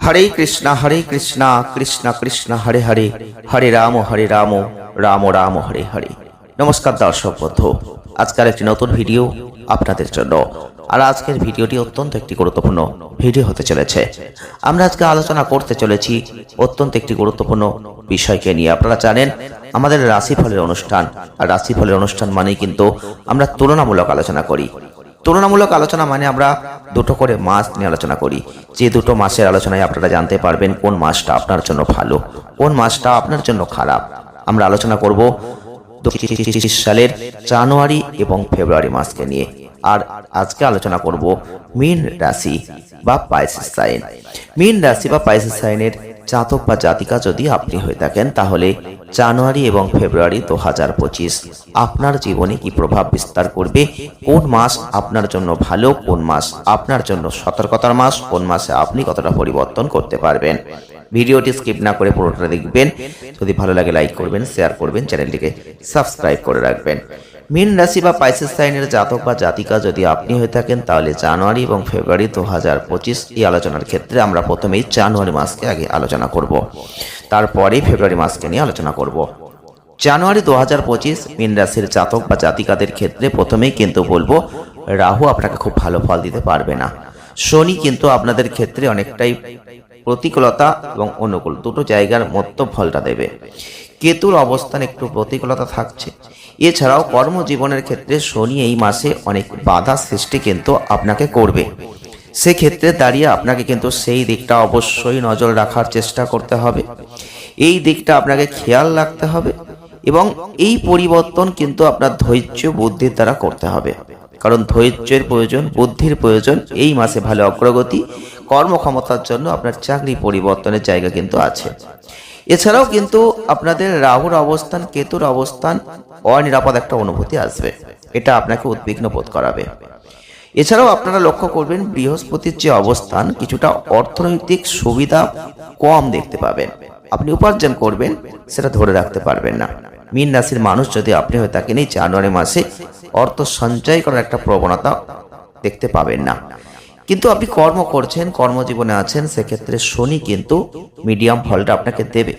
হরে কৃষ্ণ হরে কৃষ্ণ কৃষ্ণ কৃষ্ণ, হরে হরে হরে রাম হরে রাম রাম রাম, হরে হরে। নমস্কার দর্শক বন্ধু, আজকের একটি নতুন ভিডিও আপনাদের জন্য। আর আজকের ভিডিওটি অত্যন্ত একটি গুরুত্বপূর্ণ ভিডিও হতে চলেছে। আমরা আজকে আলোচনা করতে চলেছি অত্যন্ত একটি গুরুত্বপূর্ণ বিষয়কে নিয়ে। আপনারা জানেন, আমাদের রাশিফলের অনুষ্ঠান। আর রাশিফলের অনুষ্ঠান মানেই কিন্তু আমরা তুলনামূলক আলোচনা করি। তুলনামূলক আলোচনা মানে আমরা দুটো করে মাস নিয়ে আলোচনা করি। যে দুটো মাসের আলোচনায় আপনারা জানতে পারবেন কোন মাসটা আপনার জন্য ভালো, কোন মাসটা আপনার জন্য খারাপ। আমরা আলোচনা করব সালের জানুয়ারি এবং ফেব্রুয়ারি মাসকে নিয়ে। আর আজকে আলোচনা করব মীন রাশি বা পাইসিস সাইন। মীন রাশি বা পাইসিস সাইনের জাতক বা জাতিকা যদি আপনি হয়ে থাকেন, তাহলে জানুয়ারি এবং ফেব্রুয়ারি দু হাজার পঁচিশ আপনার জীবনে কি প্রভাব বিস্তার করবে? কোন মাস আপনার জন্য ভালো, কোন মাস আপনার জন্য সতর্কতার মাস, কোন মাসে আপনি কতটা পরিবর্তন করতে পারবেন? ভিডিওটি স্কিপ না করে পুরোটা দেখবেন। যদি ভালো লাগে, লাইক করবেন, শেয়ার করবেন, চ্যানেলটিকে সাবস্ক্রাইব করে রাখবেন। মীন রাশি বা পাইসিস সাইনের জাতক বা জাতিকা যদি আপনি হয়ে থাকেন, তাহলে জানুয়ারি এবং ফেব্রুয়ারি দু হাজার পঁচিশ এই আলোচনার ক্ষেত্রে আমরা প্রথমেই জানুয়ারি মাসকে আগে আলোচনা করব। তারপরে ফেব্রুয়ারি মাসকে নিয়ে আলোচনা করব। জানুয়ারি দু হাজার পঁচিশ মীন রাশির জাতক বা জাতিকাদের ক্ষেত্রে প্রথমেই কিন্তু বলব, রাহু আপনাকে খুব ভালো ফল দিতে পারবে না। শনি কিন্তু আপনাদের ক্ষেত্রে অনেকটাই প্রতিকূলতা এবং অনুকূল দুটো জায়গার মতো ফলটা দেবে। কেতুর অবস্থান একটু প্রতিকূলতা থাকছে। এছাড়াও কর্মজীবনের ক্ষেত্রে শনি এই মাসে অনেক বাধা সৃষ্টি কিন্তু আপনাকে করবে। সেক্ষেত্রে দাঁড়িয়ে আপনাকে কিন্তু সেই দিকটা অবশ্যই নজর রাখার চেষ্টা করতে হবে। এই দিকটা আপনাকে খেয়াল রাখতে হবে এবং এই পরিবর্তন কিন্তু আপনার ধৈর্য বুদ্ধির দ্বারা করতে হবে। কারণ ধৈর্যের প্রয়োজন, বুদ্ধির প্রয়োজন, এই মাসে ভালো অগ্রগতি কর্মক্ষমতার জন্য আপনার চাকরি পরিবর্তনের জায়গা কিন্তু আছে। এছাড়াও কিন্তু আপনাদের রাহুর অবস্থান, কেতুর অবস্থান অনিরাপদ একটা অনুভূতি আসবে। এটা আপনাকে উদ্বিগ্ন বোধ করাবে। এছাড়াও আপনারা লক্ষ্য করবেন, বৃহস্পতির যে অবস্থান, কিছুটা অর্থনৈতিক সুবিধা কম দেখতে পাবেন। আপনি উপার্জন করবেন, সেটা ধরে রাখতে পারবেন না। মীন রাশির মানুষ যদি আপনি হয়ে থাকেন, এই জানুয়ারি মাসে অর্থ সঞ্চয় করার একটা প্রবণতা দেখতে পাবেন না। কিন্তু আপনি কর্ম করছেন, কর্মজীবনে আছেন, সেক্ষেত্রে শনি কিন্তু মিডিয়াম ফলটা আপনাকে দেবে।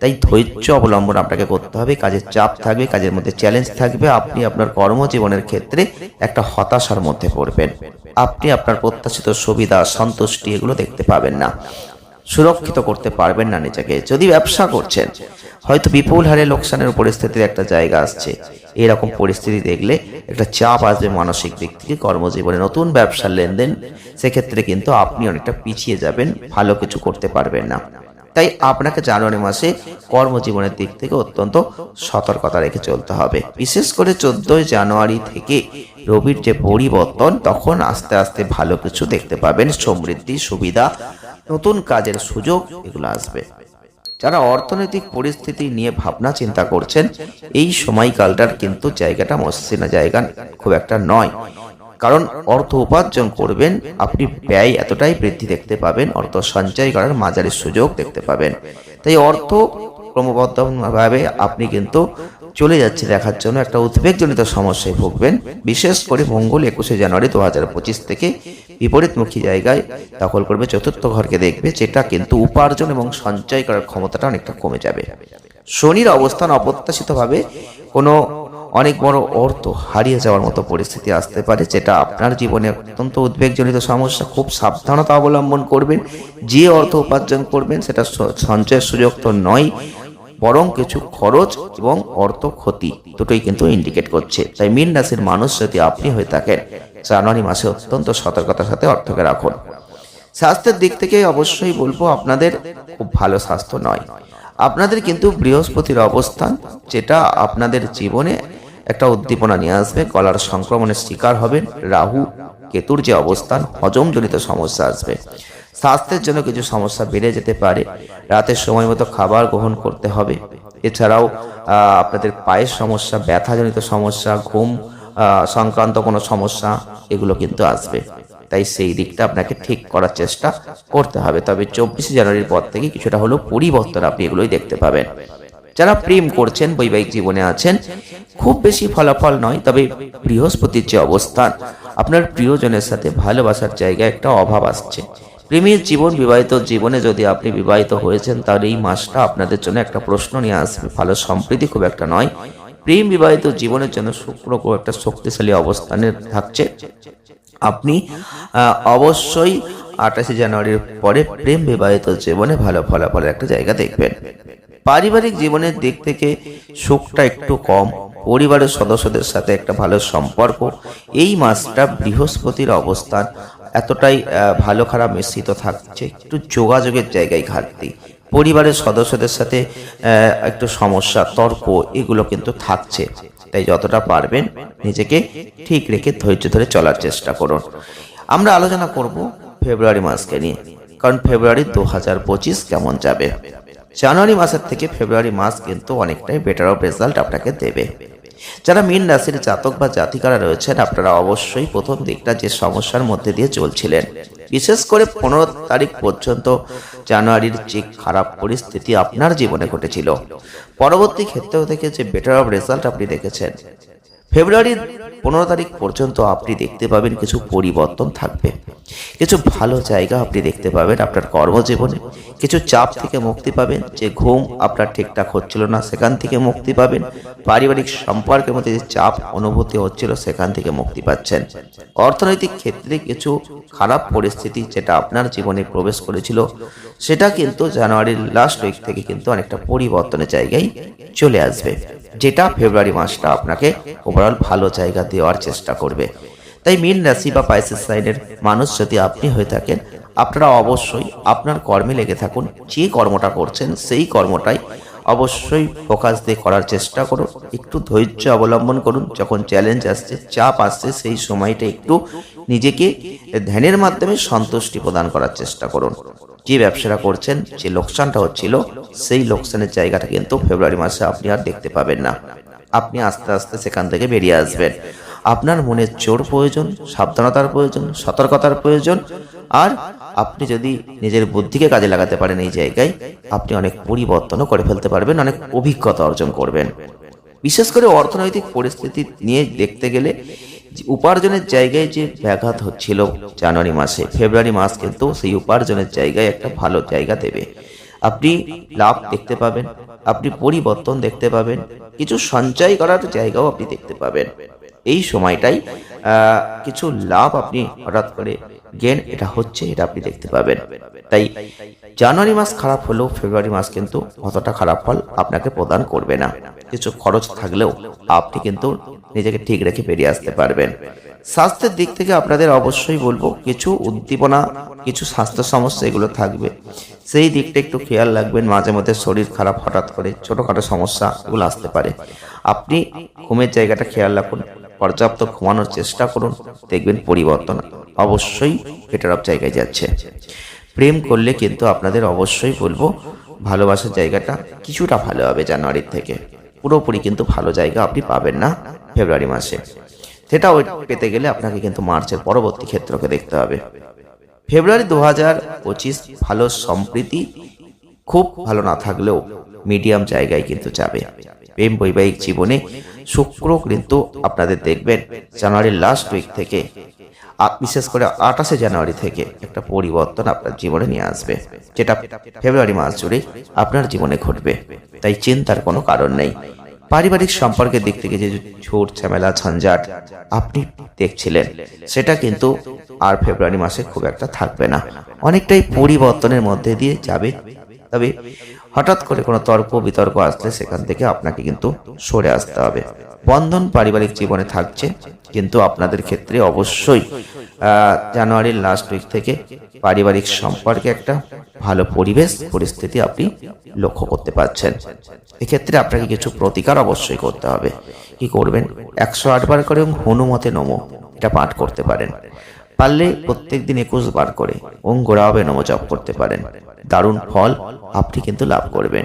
তাই ধৈর্য অবলম্বন আপনাকে করতে হবে, কাজের চাপ থাকবে, কাজের মধ্যে চ্যালেঞ্জ থাকবে, আপনি আপনার কর্মজীবনের ক্ষেত্রে একটা হতাশার মধ্যে পড়বেন। আপনি আপনার প্রত্যাশিত সুবিধা, সন্তুষ্টি এগুলো দেখতে পাবেন না। সুরক্ষিত করতে পারবেন না নিজেকে। যদি ব্যবসা করছেন, হয়তো বিপুল হারে লোকসানের পরিস্থিতির একটা জায়গা আসছে। এরকম পরিস্থিতি দেখলে একটা চাপ আসবে মানসিক দিক থেকে, কর্মজীবনে নতুন ব্যবসার লেনদেন, সেক্ষেত্রে কিন্তু আপনি অনেকটা পিছিয়ে যাবেন, ভালো কিছু করতে পারবেন না। তাই আপনাকে জানুয়ারি মাসে কর্মজীবনের দিক থেকে অত্যন্ত সতর্কতা রেখে চলতে হবে। বিশেষ করে চোদ্দই জানুয়ারি থেকে রবির যে পরিবর্তন, তখন আস্তে আস্তে ভালো কিছু দেখতে পাবেন। সমৃদ্ধি, সুবিধা নতুন কাজের সুযোগ এগুলো আসবে। যারা অর্থনৈতিক পরিস্থিতি নিয়ে ভাবনা চিন্তা করছেন, এই সময়কালটার কিন্তু জায়গাটা মসৃণা জায়গা খুব একটা নয়। কারণ অর্থ উপার্জন করবেন, আপনি ব্যয় এতটাই বৃদ্ধি দেখতে পাবেন, অর্থ সঞ্চয় করার মাঝারি সুযোগ দেখতে পাবেন। তাই অর্থ ক্রমবদ্ধভাবে আপনি কিন্তু চলে যাচ্ছে দেখার জন্য একটা উদ্বেগজনিত সমস্যায় ভুগবেন। বিশেষ করে মঙ্গল একুশে জানুয়ারি দু হাজার পঁচিশ থেকে বিপরীতমুখী জায়গায় দখল করবে, চতুর্থ ঘরকে দেখবে, যেটা কিন্তু উপার্জন এবং সঞ্চয় করার ক্ষমতাটা অনেকটা কমে যাবে। শনির অবস্থান অপ্রত্যাশিতভাবে কোনো অনেক বড় অর্থ হারিয়ে যাওয়ার মতো পরিস্থিতি আসতে পারে, যেটা আপনার জীবনে অত্যন্ত উদ্বেগজনিত সমস্যা। খুব সাবধানতা অবলম্বন করবেন, যে অর্থ উপার্জন করবেন সেটা সঞ্চয়ের সুযোগ তো নয় বরং কিছু খরচ এবং অর্থ ক্ষতি দুটোই কিন্তু ইন্ডিকেট করছে। তাই মীন রাশির মানুষ যদি আপনি হয়ে থাকেন, জানুয়ারি মাসে অত্যন্ত সতর্কতার সাথে অর্থকে রাখুন। স্বাস্থ্যের দিক থেকে অবশ্যই বলব আপনাদের খুব ভালো স্বাস্থ্য নয়। আপনাদের কিন্তু বৃহস্পতির অবস্থান, যেটা আপনাদের জীবনে একটা উদ্দীপনা নিয়ে আসবে, গলার সংক্রমণের শিকার হবেন, রাহু, কেতুর যে অবস্থান হজমজনিত সমস্যা আসবে। স্বাস্থ্যের জন্য কিছু সমস্যা বেড়ে যেতে পারে। রাতের সময় মতো খাবার গ্রহণ করতে হবে। এছাড়াও আপনাদের পায়ের সমস্যা, ব্যথাজনিত সমস্যা, ঘুম সংক্রান্ত কোনো সমস্যা, এগুলো কিন্তু আসবে। তাই সেই দিকটা আপনাকে ঠিক করার চেষ্টা করতে হবে। তবে চব্বিশে জানুয়ারির পর থেকে কিছুটা হলেও পরিবর্তন আপনি এগুলোই দেখতে পাবেন। যারা প্রেম করছেন, বৈবাহিক জীবনে আছেন, খুব বেশি ফলাফল নয়, তবে বৃহস্পতির যে অবস্থান, আপনার প্রিয়জনের সাথে ভালোবাসার জায়গায় একটা অভাব আসছে। প্রেমের জীবন, বিবাহিত জীবনে যদি আপনি বিবাহিত হয়েছেন, তাহলে এই মাসটা আপনাদের জন্য একটা প্রশ্ন নিয়ে আসবে। ভালো সম্প্রীতি খুব একটা নয়। প্রেম বিবাহিত জীবনের জন্য শুক্র খুব একটা শক্তিশালী অবস্থানে থাকছে। আপনি অবশ্যই আঠাশে জানুয়ারির পরে প্রেম বিবাহিত জীবনে ভালো ফলাফলের একটা জায়গা দেখবেন। পারিবারিক জীবনের দিক থেকে সুখটা একটু কম। পরিবারের সদস্যদের সাথে একটা ভালো সম্পর্ক। এই মাসটা বৃহস্পতির অবস্থান এতটাই ভালো খারাপ মিশ্রিত থাকছে। একটু যোগাযোগের জায়গায় ঘাটতি। পরিবারের সদস্যদের সাথে একটু সমস্যা, তর্ক, এগুলো কিন্তু থাকছে। তাই যতটা পারবেন নিজেকে ঠিক রেখে ধৈর্য ধরে চলার চেষ্টা করুন। আমরা আলোচনা করব ফেব্রুয়ারি মাসকে নিয়ে। কারণ ফেব্রুয়ারি দু হাজার পঁচিশ কেমন যাবে? জানুয়ারি মাসের থেকে ফেব্রুয়ারি মাস কিন্তু অনেকটাই বেটার অফ রেজাল্ট আপনাকে দেবে। যারা মীন রাশির জাতক বা জাতিকারা রয়েছেন, আপনারা অবশ্যই প্রথম দিকটা যে সমস্যার মধ্যে দিয়ে চলছিলেন। বিশেষ করে পনেরো তারিখ পর্যন্ত জানুয়ারির যে খারাপ পরিস্থিতি আপনার জীবনে ঘটেছিল। পরবর্তী ক্ষেত্রেও থেকে যে বেটার অফ রেজাল্ট আপনি দেখেছেন ফেব্রুয়ারির পনেরো তারিখ পর্যন্ত আপনি দেখতে পাবেন কিছু পরিবর্তন থাকবে। কিছু ভালো জায়গা আপনি দেখতে পাবেন আপনার কর্মজীবনে। কিছু চাপ থেকে মুক্তি পাবেন, যে ঘুম আপনার ঠিকঠাক হচ্ছিল না সেখান থেকে মুক্তি পাবেন। পারিবারিক সম্পর্কের মধ্যে যে চাপ অনুভূতি হচ্ছিল সেখান থেকে মুক্তি পাচ্ছেন। অর্থনৈতিক ক্ষেত্রে কিছু খারাপ পরিস্থিতি যেটা আপনার জীবনে প্রবেশ করেছিল, সেটা কিন্তু জানুয়ারির লাস্ট উইক থেকে কিন্তু অনেকটা পরিবর্তনের জায়গায় চলে আসবে। যেটা ফেব্রুয়ারি মাসটা আপনাকে ওভারঅল ভালো জায়গা দেওয়ার চেষ্টা করবে। তাই মীন রাশি বা পাইসেস সাইনের মানুষ যদি আপনি হয়ে থাকেন, আপনারা অবশ্যই আপনার কর্মে লেগে থাকুন, যে কর্মটা করছেন সেই কর্মটাই অবশ্যই ফোকাস দিয়ে করার চেষ্টা করুন, একটু ধৈর্য অবলম্বন করুন, যখন চ্যালেঞ্জ আসছে, চাপ আসছে, সেই সময়টা একটু নিজেকে ধ্যানের মাধ্যমে সন্তুষ্টি প্রদান করার চেষ্টা করুন। যে ব্যবসাটা করছেন, যে লোকসানটা হচ্ছিল, সেই লোকসানের জায়গাটা কিন্তু ফেব্রুয়ারি মাসে আপনি আর দেখতে পাবেন না। আপনি আস্তে আস্তে সেখান থেকে বেরিয়ে আসবেন। আপনার মনে জোর প্রয়োজন, সাবধানতার প্রয়োজন, সতর্কতার প্রয়োজন, আর আপনি যদি নিজের বুদ্ধিকে কাজে লাগাতে পারেন এই জায়গায়, আপনি অনেক পরিবর্তনও করে ফেলতে পারবেন, অনেক অভিজ্ঞতা অর্জন করবেন। বিশেষ করে অর্থনৈতিক পরিস্থিতি নিয়ে দেখতে গেলে উপার্জনের জায়গায় যে ব্যাঘাত হচ্ছিল জানুয়ারি মাসে, ফেব্রুয়ারি মাস কিন্তু সেই উপার্জনের জায়গায় একটা ভালো জায়গা দেবে। আপনি লাভ দেখতে পাবেন, আপনি পরিবর্তন দেখতে পাবেন, কিছু সঞ্চয় করার জায়গাও আপনি দেখতে পাবেন। এই সময়টাই কিছু লাভ আপনি হঠাৎ করে গেন এটা হচ্ছে, এটা আপনি দেখতে পাবেন। তাই জানুয়ারি মাস খারাপ হলেও ফেব্রুয়ারি মাস কিন্তু অতটা খারাপ ফল আপনাকে প্রদান করবে না। কিছু খরচ থাকলেও আপনি কিন্তু নিজেকে ঠিক রেখে বেরিয়ে আসতে পারবেন। স্বাস্থ্যের দিক থেকে আপনাদের অবশ্যই বলব, কিছু উদ্দীপনা, কিছু স্বাস্থ্য সমস্যা এগুলো থাকবে। সেই দিকটা একটু খেয়াল রাখবেন, মাঝে মধ্যে শরীর খারাপ হঠাৎ করে, ছোটোখাটো সমস্যা এগুলো আসতে পারে। আপনি ঘুমের জায়গাটা খেয়াল রাখুন, পর্যাপ্ত ঘুমানোর চেষ্টা করুন, দেখবেন পরিবর্তন অবশ্যই বেটার অফ জায়গায় যাচ্ছে। প্রেম করলে কিন্তু আপনাদের অবশ্যই বলব, ভালোবাসার জায়গাটা কিছুটা ভালো হবে জানুয়ারির থেকে। পুরোপুরি কিন্তু ভালো জায়গা আপনি পাবেন না। ফেব্রুয়ারি মাসে। সেটা ওই পেতে গেলে আপনাকে কিন্তু মার্চের পরবর্তী ক্ষেত্রকে দেখতে হবে। ফেব্রুয়ারি দু হাজার পঁচিশ ভালো সম্প্রীতি খুব ভালো না থাকলেও মিডিয়াম জায়গায় কিন্তু যাবে। প্রেম বৈবাহিক জীবনে শুক্র কিন্তু আপনাদের দেখবেন জানুয়ারির লাস্ট উইক থেকে বিশেষ করে আঠাশে জানুয়ারি থেকে একটা পরিবর্তন আপনার জীবনে নিয়ে আসবে। যেটা ফেব্রুয়ারি মাস জুড়ে আপনার জীবনে ঘটবে। তাই চিন্তার কোনো কারণ নেই। পারিবারিক সম্পর্কের দিক থেকে যে ঝুট ঝামেলা, ঝঞ্ঝাট আপনি দেখছিলেন, সেটা কিন্তু আর ফেব্রুয়ারি মাসে খুব একটা থাকবে না। অনেকটাই পরিবর্তনের মধ্যে দিয়ে যাবে। তবে হঠাৎ করে কোনো তর্ক বিতর্ক আসলে সেখান থেকে আপনাকে কিন্তু সরে আসতে হবে। বন্ধন পারিবারিক জীবনে থাকছে, কিন্তু আপনাদের ক্ষেত্রে অবশ্যই জানুয়ারির লাস্ট উইক থেকে পারিবারিক সম্পর্কে একটা ভালো পরিবেশ, পরিস্থিতি আপনি লক্ষ্য করতে পারছেন। এক্ষেত্রে আপনাকে কিছু প্রতিকার অবশ্যই করতে হবে। কি করবেন? একশো আটবার করে এবং হনুমতে নমো, এটা পাঠ করতে পারেন। পারলে প্রত্যেক দিন একুশ বার করে ওম গোড়াবে নম জপ করতে পারেন। দারুণ ফল আপনি কিন্তু লাভ করবেন।